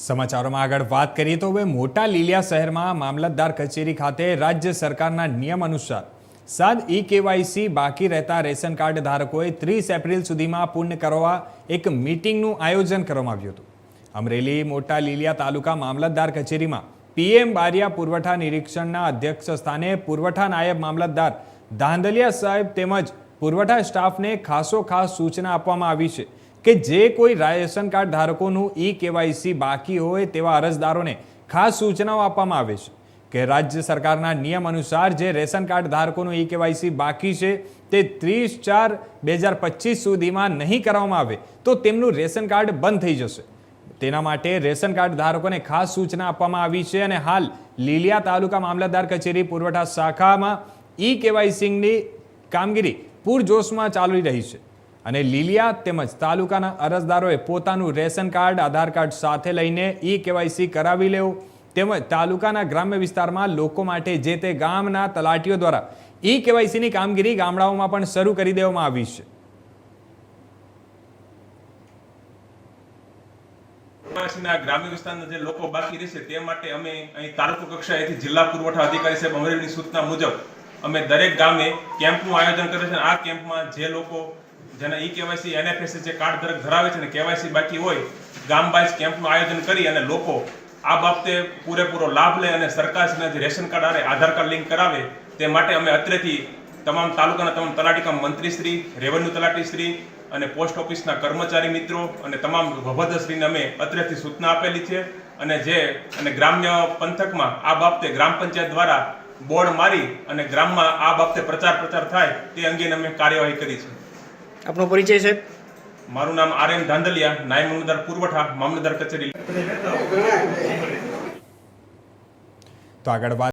સમાચારોમાં આગળ વાત કરીએ તો હવે મોટા લીલિયા શહેરમાં મામલતદાર કચેરી ખાતે રાજ્ય સરકારના નિયમ અનુસાર સાદ ઈ કેવાયસી બાકી રહેતા રેશન કાર્ડ ધારકોએ ત્રીસ એપ્રિલ સુધીમાં પૂર્ણ કરવા એક મીટિંગનું આયોજન કરવામાં આવ્યું હતું. અમરેલી મોટા લીલિયા તાલુકા મામલતદાર કચેરીમાં પીએમ બારિયા પુરવઠા નિરીક્ષણના અધ્યક્ષ સ્થાને પુરવઠા નાયબ મામલતદાર ધાંધલિયા સાહેબ તેમજ પુરવઠા સ્ટાફને ખાસો ખાસ સૂચના આપવામાં આવી છે. કે જે કોઈ રેશન કાર્ડ ધારકોનું ઈ કેવાયસી બાકી હોય તેવા અરજદારોને ખાસ સૂચનાઓ આપવામાં આવે છે કે રાજ્ય સરકારના નિયમ અનુસાર જે રેશન કાર્ડ ધારકોનું ઈ કેવાયસી બાકી છે તે ત્રીસ ચાર બે હજાર પચીસ સુધીમાં નહીં કરવામાં આવે તો તેમનું રેશન કાર્ડ બંધ થઈ જશે. તેના માટે રેશન કાર્ડ ધારકોને ખાસ સૂચના આપવામાં આવી છે અને હાલ લીલિયા તાલુકા મામલતદાર કચેરી પુરવઠા શાખામાં ઈ કેવાયસીની કામગીરી પૂરજોશમાં ચાલી રહી છે. અને લીલિયા તેમજ તાલુકાના અરજદારોએ પોતાનું રેશન કાર્ડ, આધાર કાર્ડ સાથે લઈને ઈ કેવાયસી કરાવી લેવું તેમજ તાલુકાના ગ્રામ્ય વિસ્તારમાં લોકો માટે જે તે ગામના તલાટીઓ દ્વારા ઈ કેવાયસીની કામગીરી ગામડાઓમાં પણ શરૂ કરી દેવામાં આવી છે. અધિકારી સાહેબ અમરેલીની સૂચના મુજબ અમે દરેક ગામે કેમ્પનું આયોજન કરે છે આ કેમ્પમાં જે લોકો જેના ઈ કેવાયસી એનએફએસી જે કાર્ડ ધારક ધરાવે છે ને કેવાયસી બાકી હોય ગામ બાઇઝ કેમ્પનું આયોજન કરી અને લોકો આ બાબતે પૂરેપૂરો લાભ લે અને સરકારશ્રીના જે રેશન કાર્ડ આરે આધાર કાર્ડ લિંક કરાવે, તે માટે અમે અત્રેથી તમામ તાલુકાના તમામ તલાટીકા મંત્રીશ્રી, રેવન્યુ તલાટીશ્રી અને પોસ્ટ ઓફિસના કર્મચારી મિત્રો અને તમામ વભદ્રશ્રીને અમે અત્રેથી સૂચના આપેલી છે અને જે અને ગ્રામ્ય પંથકમાં આ બાબતે ગ્રામ પંચાયત દ્વારા બોર્ડ મારી અને ગ્રામમાં આ બાબતે પ્રચાર પ્રચાર થાય તે અંગેની અમે કાર્યવાહી કરી છે. આપનો પરિચય સાહેબ મારું નામ આર એમ ધાંધલિયા નાયબ મામલતદાર પુરવઠા મામલતદાર કચેરી. તો આગળ વાત